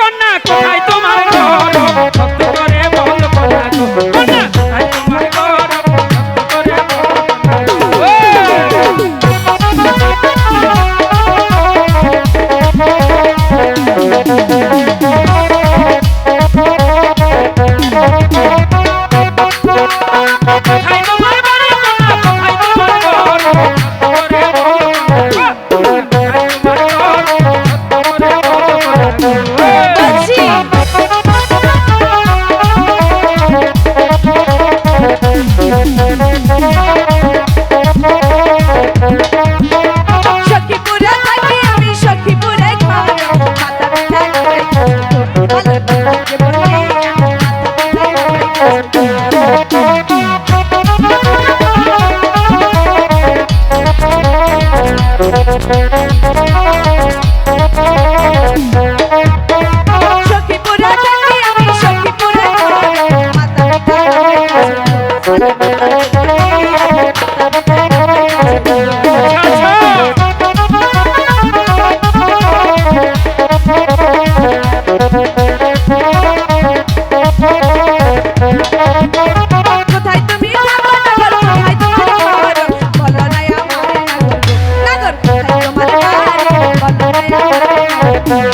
কন্যা কোথায় তো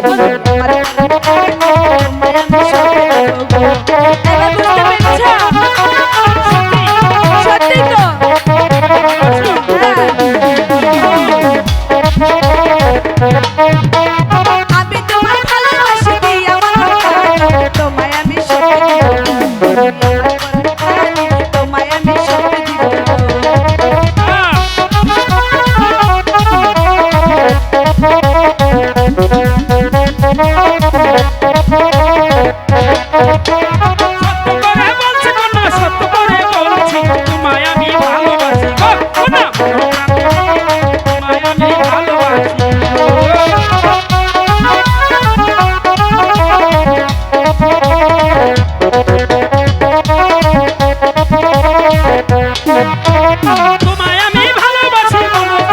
What তোমায় আমি ভালোবাসি করব